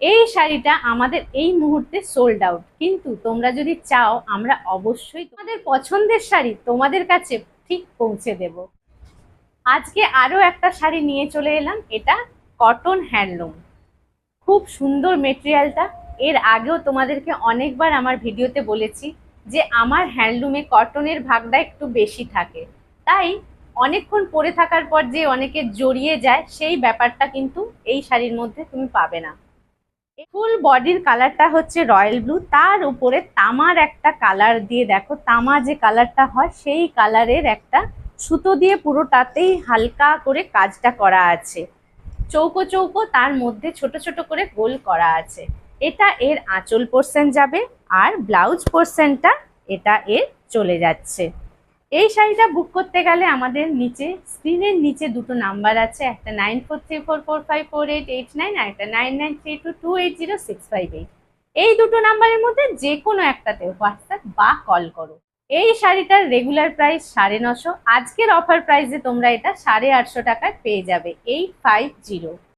এই শাড়িটা আমাদের এই মুহূর্তে সোল্ড আউট কিন্তু তোমরা যদি চাও, আমরা অবশ্যই তোমাদের পছন্দের শাড়ি তোমাদের কাছে ঠিক পৌঁছে দেব। আজকে আরও একটা শাড়ি নিয়ে চলে এলাম, এটা কটন হ্যান্ডলুম খুব সুন্দর মেটেরিয়ালটা এর আগেও তোমাদেরকে অনেকবার আমার ভিডিওতে বলেছি যে আমার হ্যান্ডলুমে কটনের ভাগটা একটু বেশি থাকে। তাই অনেকক্ষণ পরে থাকার পর যে অনেকে জড়িয়ে যায়, সেই ব্যাপারটা কিন্তু এই শাড়ির মধ্যে তুমি পাবে না। ফুল বডির কালারটা হচ্ছে রয়্যাল ব্লু তার উপরে তামার একটা কালার দিয়ে দেখো, তামা যে কালারটা হয় সেই কালারের একটা সুতো দিয়ে পুরোটাতেই হালকা করে কাজটা করা আছে। চৌকো চৌকো তার মধ্যে ছোট ছোট করে গোল করা আছে। এটা এর আঁচল পোর্শন যাবে আর ব্লাউজ পোর্শনটা এটা এর চলে যাচ্ছে। এই শাড়িটা বুক করতে গেলে আমাদের নিচে স্ক্রিনের নিচে দুটো নাম্বার আছে। একটা nine four three four four five four eight eight nine আর একটা nine nine three two two eight zero six five eight এই দুটো নাম্বারের মধ্যে যে কোনো একটাতে হোয়াটসঅ্যাপ বা কল করো। এই শাড়িটার রেগুলার প্রাইস সাড়ে নশো। আজকের অফার প্রাইসে তোমরা এটা সাড়ে আটশো টাকায় পেয়ে যাবে। Eight five zero